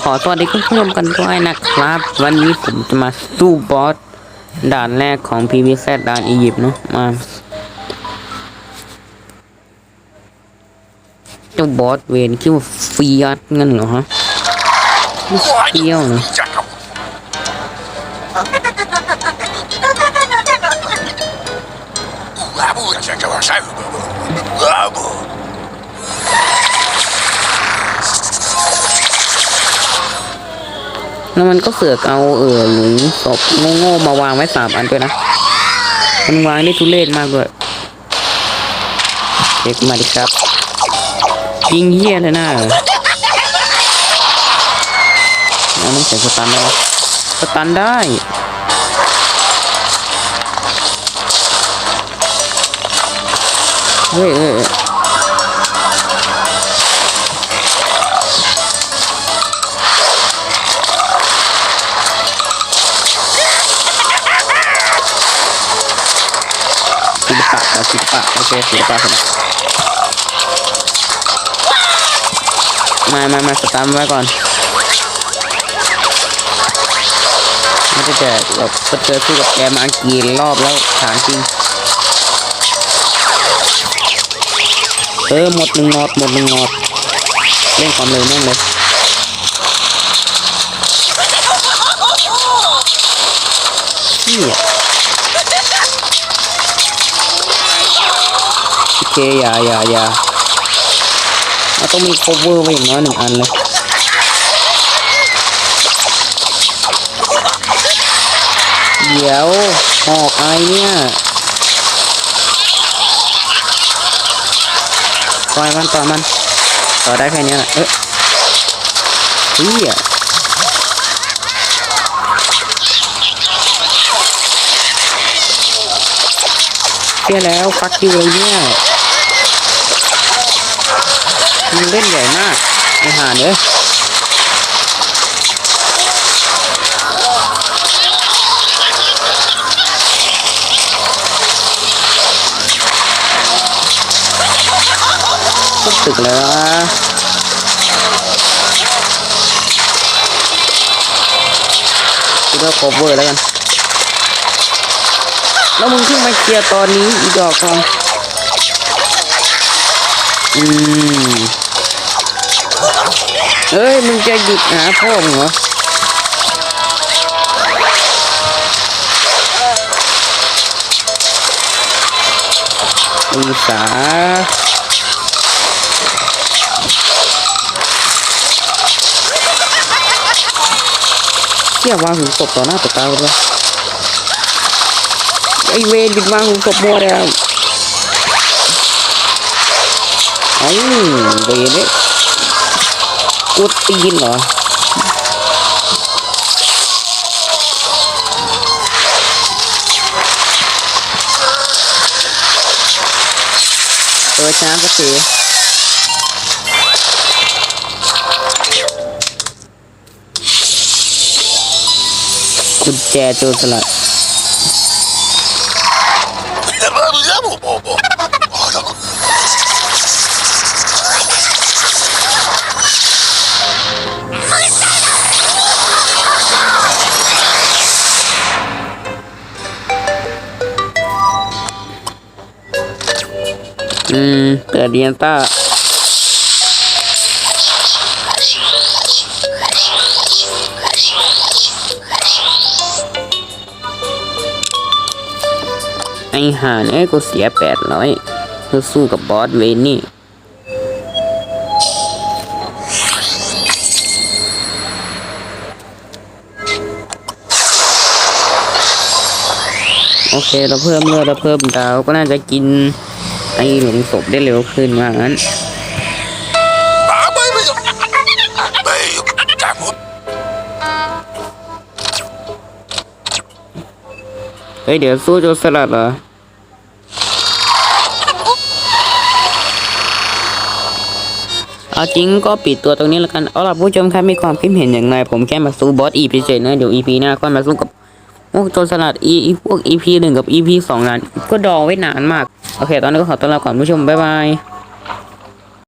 ขอสวัสดีคุณผู้ชมกันด้วยนะครับ วันนี้ผมจะมาสู้บอสด่านแรกของพีวีแซดด่านอียิปต์เนาะมาเจ้าบอสเวนคิดว่าเฟียสงั้นเหรอฮะเฟี้ยวเนาะบูาบูจะจะว่าใช่บูบู แล้วมันก็เสือกเอาเออหลุมศพโง่ๆมาวางไว้สามอันด้วยนะมันวางได้ทุเรศมากด้วยเด็กมาดิครับ ยิงเฮี้ยเลยนะเอาน้ำแข็งสตันได้ไหมสตันได้เฮ้ยเอ้ย ปะโอเคศิลปะศิลปะมามามาสตาร์ไว้ก่อนไม่ได้แต่แบบก็เจอสู้กับแกมากี่รอบแล้วถามจริงเออหมดหนึ่งนอดหมดหนึ่งนอดเล่นความเร็วแม่งเลยเฮีย เคอย่าอย่าอย่าเราต้องมี cover ไว้อย่างน้อยหนึ่งอันเลยเดี๋ยวออกไอเนี่ยปล่อยมันปล่อยมันต่อได้แค่เนี้ยแหละเอ๊ะเฮียเฮียแล้วฟักยูเลยเนี่ย มันเล่นใหญ่มากไอห่าเนี่ยก็ตึกเลยวะคิดว่า cover แล้วกัน แล้วมึงเพิ่งมาเคลียร์ตอนนี้อีดอกทองอืม เอ้ย มึงจะหยุดหาพ่อมึงเหรออุตสาเที่ยวางหุนศพต่อหน้าต่อตาเลยไอเวนบิดวางหุนศพมัวแล้วเอ้เวนเนี่ย กูตีนเหรอเออช้าสักทีกุญแจโจรสลัด อืม เปิดเรียนต้าไอห่านเอ้ยกูเสียแปดร้อยเพื่อสู้กับบอสเวนนี่โอเค เราเพิ่มเลือดเราเพิ่มดาวก็น่าจะกิน ไอ้หลุมศพได้เร็วขึ้นว่างั้นเฮ้ยเดี๋ยวสู้โจรสลัดเหรอเอาจริงก็ปิดตัวตรงนี้แล้วกัน เอาล่ะผู้ชมครับมีความคิดเห็นอย่างไรผมแค่มาสู้บอสอีพีเฉยนะเดี๋ยวอีพีหน้าก็มาสู้กับ พวกโจรสลัดอีพวก EP หนึ่งกับ EP สองนั้น ก็ดองไว้นานมาก โอเค ตอนนี้ก็ขอต้อนรับก่อนผู้ชม บ๊ายบาย